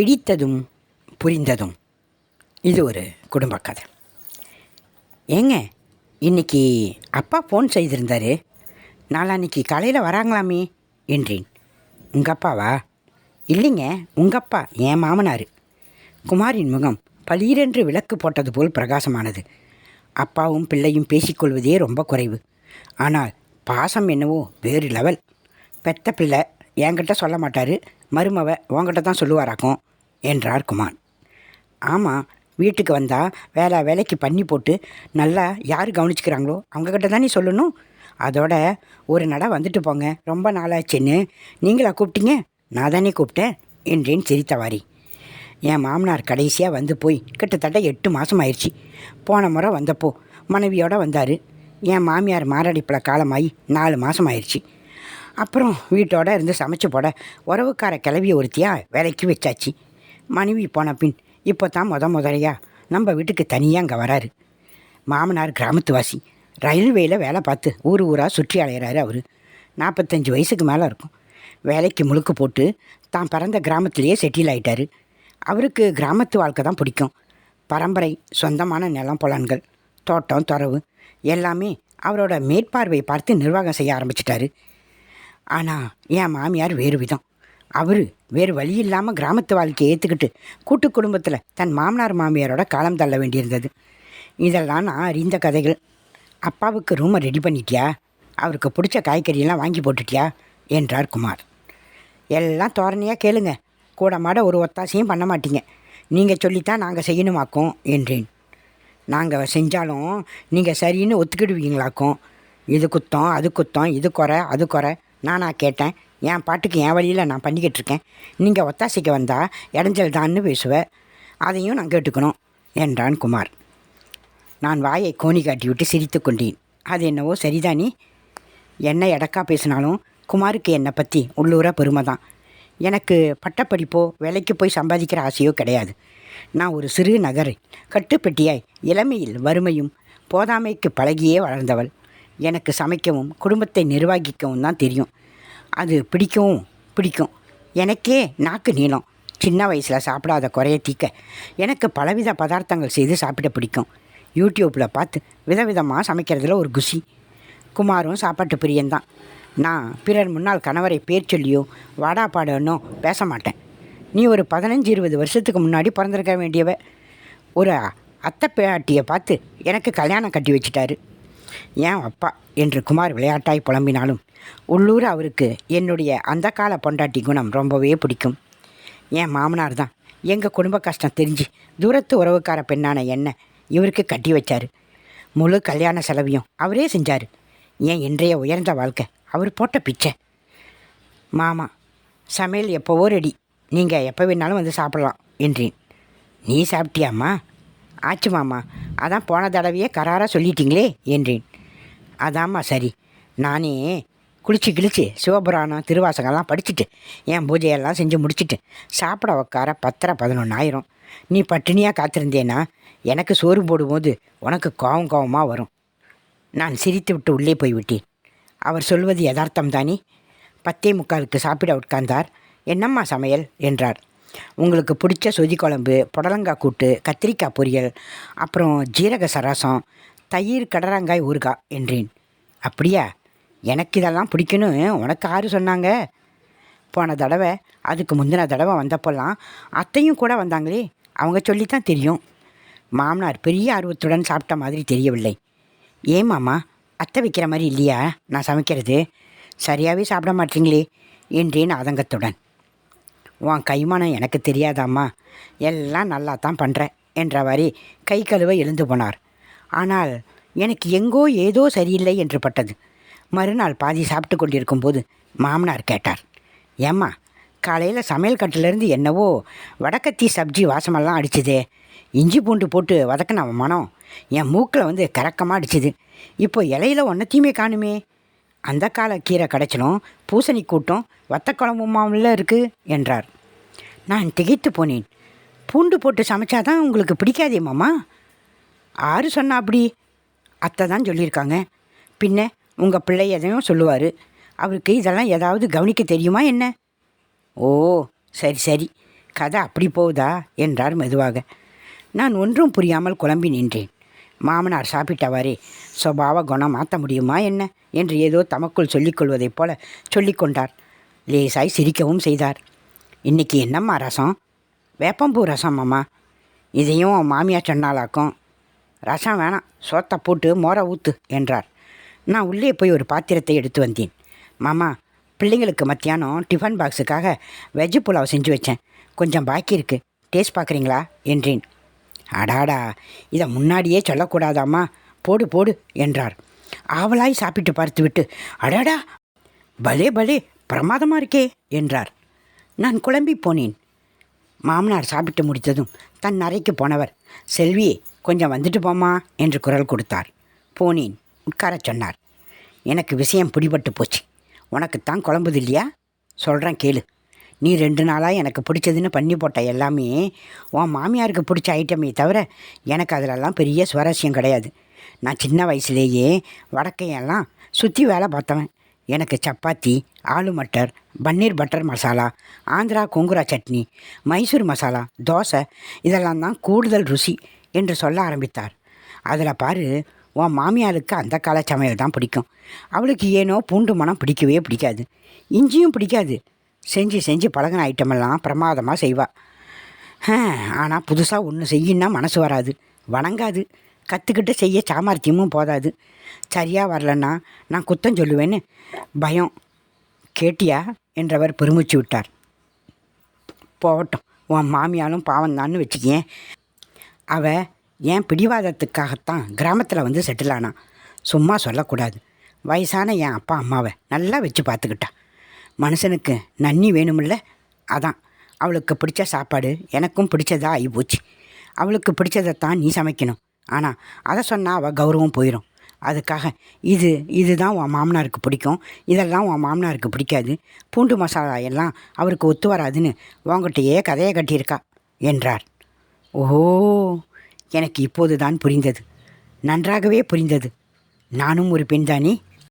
பிடித்ததும் புரிந்ததும். இது ஒரு குடும்ப கதை. ஏங்க இன்னைக்கு அப்பா ஃபோன் செய்திருந்தாரு. நாளான்னைக்கு காலையில் வராங்களாமே என்றேன். உங்கள் அப்பாவா? இல்லைங்க உங்கள் அப்பா என் மாமனார். குமாரின் முகம் பளீரென்று விளக்கு போட்டது போல் பிரகாசமானது. அப்பாவும் பிள்ளையும் பேசிக்கொள்வதே ரொம்ப குறைவு. ஆனால் பாசம் என்னவோ வேறு லெவல் பெத்த பிள்ளை என்கிட்ட சொல்ல மாட்டார். மருமவ உங்ககிட்ட தான் சொல்லுவாராக்கும். என்றார் குமார். ஆமாம் வீட்டுக்கு வந்தால் வேலை வேலைக்கு பண்ணி போட்டு நல்லா யார் கவனிச்சுக்கிறாங்களோ அவங்கக்கிட்ட தானே சொல்லணும். அதோட ஒரு நட வந்துட்டு போங்க. ரொம்ப நாளாச்சுன்னு நீங்களா கூப்பிட்டீங்க? நான் தானே கூப்பிட்டேன் என்றேன் சிரித்தவாரி என் மாமனார் கடைசியாக வந்து போய் கிட்டத்தட்ட எட்டு மாதம் ஆயிடுச்சு. போன முறை வந்தப்போ மனைவியோடு வந்தார். என் மாமியார் மாரடைப்பில் காலமாகி நாலு மாதம் ஆயிடுச்சு. அப்புறம் வீட்டோட இருந்து சமைச்சு போட உறவுக்கார கிளவியை ஒருத்தியாக வேலைக்கு வச்சாச்சு. மனைவி போன பின் இப்போ தான் முத முதலையா? நம்ம வீட்டுக்கு தனியாக அங்கே வராரு. மாமனார் கிராமத்துவாசி ரயில்வேயில் வேலை பார்த்து ஊர் ஊராக சுற்றி அலையிறாரு அவர். நாற்பத்தஞ்சு வயசுக்கு மேலே இருக்கும். வேலைக்கு முழுக்கு போட்டு தான் பிறந்த கிராமத்திலேயே செட்டில் ஆயிட்டாரு. அவருக்கு கிராமத்து வாழ்க்கை தான் பிடிக்கும். பரம்பரை சொந்தமான நிலம் புலன்கள் தோட்டம் துறவு எல்லாமே அவரோட மேற்பார்வை பார்த்து நிர்வாகம் செய்ய ஆரம்பிச்சிட்டாரு. ஆனால் என் மாமியார் வேறு விதம். அவர் வேறு வழி இல்லாமல் கிராமத்து வாழ்க்கையை ஏற்றுக்கிட்டு கூட்டு குடும்பத்தில் தன் மாமனார் மாமியாரோட காலம் தள்ள வேண்டியிருந்தது. இதெல்லாம் நான் அறிந்த கதைகள். அப்பாவுக்கு ரூமை ரெடி பண்ணிட்டியா? அவருக்கு பிடிச்ச காய்கறியெல்லாம் வாங்கி போட்டுட்டியா? என்றார் குமார். எல்லாம் தோரணையாக கேளுங்க. கூட மாட ஒரு ஒத்தாசையும் பண்ண மாட்டீங்க. நீங்கள் சொல்லித்தான் நாங்கள் செய்யணுமாக்கும்? என்றேன். நாங்கள் செஞ்சாலும் நீங்கள் சரின்னு ஒத்துக்கிடுவீங்களாக்கும்? இது குத்தம் அது குத்தம் இது குறை அது குறை. நானா கேட்டேன். என் பாட்டுக்கு என் வழியில் நான் பண்ணிக்கிட்டு இருக்கேன் நீங்கள் ஒத்தாசைக்கு வந்தால் இடைஞ்சல் தான்னு பேசுவேன் அதையும் நான் கேட்டுக்கணும் என்றான் குமார். நான் வாயை கோணி காட்டிவிட்டு சிரித்து கொண்டேன். அது என்னவோ சரிதானே என்ன எடக்கா பேசினாலும் குமாருக்கு என்னை பற்றி உள்ளூர பெருமை தான். எனக்கு பட்டப்படிப்போ வேலைக்கு போய் சம்பாதிக்கிற ஆசையோ கிடையாது. நான் ஒரு சிறு நகர் கட்டுப்பெட்டியாய் இளமையில் வறுமையும் போதாமைக்கு பழகியே வளர்ந்தவள். எனக்கு சமைக்கவும் குடும்பத்தை நிர்வகிக்கவும் தான் தெரியும். அது பிடிக்கவும் பிடிக்கும். எனக்கே நாக்கு நீளம். சின்ன வயசில் சாப்பிடாத குறைய தீக்க. எனக்கு பலவித பதார்த்தங்கள் செய்து சாப்பிட பிடிக்கும். யூடியூப்பில் பார்த்து விதவிதமாக சமைக்கிறதுல ஒரு குஷி குமாரும் சாப்பாட்டு பிரியன்தான். நான் பிறர் முன்னால் கணவரை பேர் சொல்லியோ வாடா பாடனோ பேச மாட்டேன். நீ ஒரு பதினஞ்சு இருபது வருஷத்துக்கு முன்னாடி பிறந்திருக்க வேண்டியவ. ஒரு அத்தை பேட்டியை பார்த்து எனக்கு கல்யாணம் கட்டி வச்சிட்டாரு. ஏன் அப்பா? என்று குமார் விளையாட்டாய் புலம்பினாலும் உள்ளூர் அவருக்கு என்னுடைய அந்த கால பொண்டாட்டி குணம் ரொம்பவே பிடிக்கும். என் மாமனார் தான். எங்கள் குடும்ப கஷ்டம் தெரிஞ்சு தூரத்து உறவுக்கார பெண்ணான என்ன இவருக்கு கட்டி வச்சார். முழு கல்யாண செலவையும் அவரே செஞ்சார். ஏன் இன்றைய உயர்ந்த வாழ்க்கை அவர் போட்ட பிச்சை. மாமா சமையல் எப்போவோ ரெடி. நீங்கள் எப்போ வேணாலும் வந்து சாப்பிடலாம் என்றேன். நீ சாப்பிட்டியாம்மா? ஆச்சு மாமா அதான் போன தடவையே கராராக சொல்லிட்டீங்களே என்றேன். அதாம்மா சரி. நானே குளிச்சு கிழிச்சு சிவபுராணம் திருவாசகம்லாம் படிச்சுட்டு என் பூஜையெல்லாம் செஞ்சு முடிச்சிட்டு சாப்பிட உட்கார பத்தரை பதினொன்று ஆயிரும். நீ பட்டினியாக காத்திருந்தேன்னா எனக்கு சோறு போடும்போது உனக்கு கோவம் கோவமாக வரும். நான் சிரித்து விட்டு உள்ளே போய்விட்டேன் அவர் சொல்வது யதார்த்தம் தானே? பத்தே முக்காலுக்கு சாப்பிட உட்கார்ந்தார். என்னம்மா சமையல்? என்றார். உங்களுக்கு பிடிச்ச சொதி குழம்பு புடலங்காய் கூட்டு கத்திரிக்காய் பொரியல் அப்புறம் ஜீரக சரசம் தயிர் கடரங்காய் ஊறுகாய் என்றேன். அப்படியா? எனக்கு இதெல்லாம் பிடிக்குன்னு உனக்கு ஆறு சொன்னாங்க. போன தடவை அதுக்கு முந்தின தடவை வந்தப்போல்லாம் அத்தையும் கூட வந்தாங்களே அவங்க சொல்லித்தான் தெரியும். மாமனார் பெரிய ஆர்வத்துடன் சாப்பிட்ட மாதிரி தெரியவில்லை. ஏன் மாமா அத்தை வைக்கிற மாதிரி இல்லையா? நான் சமைக்கிறது. சரியாகவே சாப்பிட மாட்டீங்களே என்றேன் ஆதங்கத்துடன். உன் கைமானம் எனக்கு தெரியாதாம்மா. எல்லாம் நல்லா தான் பண்ணுறேன் என்றவாறு கை கழுவ எழுந்து போனார். ஆனால் எனக்கு எங்கோ ஏதோ சரியில்லை என்று பட்டது. மறுநாள் பாதி சாப்பிட்டு கொண்டிருக்கும் போது மாமனார் கேட்டார் ஏம்மா காலையில் சமையல் கட்டிலேருந்து என்னவோ வடக்கத்தி சப்ஜி வாசமெல்லாம் அடிச்சுதே. இஞ்சி பூண்டு போட்டு வதக்கின மனம். என் மூக்கில் வந்து கறக்கமாக அடிச்சுது. இப்போ இலையில ஒன்றத்தையுமே காணுமே. அந்த கால கீரை கிடச்சிடும் பூசணி கூட்டம் வத்த குழம்புமாவில் இருக்குது என்றார். நான் திகைத்து போனேன். பூண்டு போட்டு சமைச்சாதான் உங்களுக்கு பிடிக்காதே மாமா? ஆறு சொன்னா அப்படி. அத்தை தான் சொல்லியிருக்காங்க. பின்ன உங்கள் பிள்ளை எதையும் சொல்லுவார். அவருக்கு இதெல்லாம் ஏதாவது கவனிக்க தெரியுமா என்ன? ஓ சரி சரி. கதை அப்படி போகுதா? என்றார் மெதுவாக. நான் ஒன்றும் புரியாமல் குழம்பி நின்றேன். மாமனார் சாப்பிட்டவாறே சுபாவ குணம் மாற்ற முடியுமா என்ன? என்று ஏதோ தமக்குள் சொல்லிக்கொள்வதைப் போல சொல்லிக்கொண்டார் லேசாய் சிரிக்கவும் செய்தார். இன்னைக்கு என்னம்மா ரசம்? வேப்பம்பூ ரசம் அம்மா இதையும் மாமியார் சொன்னாலாக்கும் ரசம் வேணாம். சோத்தை போட்டு மோரை ஊத்து என்றார். நான் உள்ளே போய் ஒரு பாத்திரத்தை எடுத்து வந்தேன். மாமா பிள்ளைங்களுக்கு மத்தியானம் டிஃபன் பாக்ஸுக்காக வெஜ்ஜு புலாவ் செஞ்சு வச்சேன். கொஞ்சம் பாக்கி இருக்கு. டேஸ்ட் பார்க்குறீங்களா என்றேன். அடாடா இதை முன்னாடியே சொல்லக்கூடாதாம்மா. போடு போடு என்றார். ஆவலாய் சாப்பிட்டு பார்த்துவிட்டு அடாடா பலே பலே பிரமாதமாக இருக்கே என்றார். நான் குழம்பி போனேன். மாமனார் சாப்பிட்டு முடித்ததும் தன் அறைக்கு போனவர் செல்வி கொஞ்சம் வந்துட்டு போமா என்று குரல் கொடுத்தார். போனேன் உட்காரச் சொன்னார். எனக்கு விஷயம் பிடிபட்டு போச்சு. உனக்குத்தான் குழம்புது இல்லையா? சொல்கிறேன் கேளு. நீ ரெண்டு நாளாக எனக்கு பிடிச்சதுன்னு பண்ணி போட்ட எல்லாமே உன் மாமியாருக்கு பிடிச்ச ஐட்டமே தவிர எனக்கு அதிலெல்லாம் பெரிய சுவாரஸ்யம் கிடையாது. நான் சின்ன வயசுலேயே வடக்கையெல்லாம் சுற்றி வேலை பார்த்தவன். எனக்கு சப்பாத்தி ஆலு மட்டர் பன்னீர் பட்டர் மசாலா ஆந்திரா கொங்குரா சட்னி மைசூர் மசாலா தோசை இதெல்லாம் தான் கூடுதல் ருசி என்று சொல்ல ஆரம்பித்தார். அதில் பாரு உன் மாமியாருக்கு அந்த கால சமையல் தான் பிடிக்கும். அவளுக்கு ஏனோ பூண்டு மனம் பிடிக்கவே பிடிக்காது. இஞ்சியும் பிடிக்காது. செஞ்சு செஞ்சு பழகின ஐட்டமெல்லாம் பிரமாதமாக செய்வாள் ஆனால் புதுசாக ஒன்று செய்யின்னா மனசு வராது. வணங்காது. கற்றுக்கிட்டு செய்ய சாமர்த்தியமும் போதாது. சரியாக வரலன்னா நான் குத்தம் சொல்லுவேன்னு பயம். கேட்டியா? என்றவர் பெருமிச்சு விட்டார். போகட்டும். உன் மாமியாலும் பாவம்தான்னு வச்சுக்கேன். அவள் என் பிடிவாதத்துக்காகத்தான் கிராமத்தில் வந்து செட்டில் ஆனான் சும்மா சொல்லக்கூடாது. வயசான என் அப்பா அம்மாவை நல்லா வச்சு பார்த்துக்கிட்டா. மனுஷனுக்கு நன்னி வேணுமில்ல? அதான். அவளுக்கு பிடிச்ச சாப்பாடு எனக்கும் பிடிச்சதா ஆகி போச்சு. அவளுக்கு பிடிச்சதைத்தான் நீ சமைக்கணும். ஆனால் அதை சொன்னால் அவள் கௌரவம் போயிடும் அதுக்காக இது இதுதான் உன் மாமனாருக்கு பிடிக்கும். இதெல்லாம் உன் மாமனாருக்கு பிடிக்காது. பூண்டு மசாலா எல்லாம் அவருக்கு ஒத்து வராதுன்னு உங்கள்கிட்டயே கதையை கட்டியிருக்கா என்றார். ஓ எனக்கு இப்போது தான் புரிந்தது. நன்றாகவே புரிந்தது. நானும் ஒரு பெண்தானே?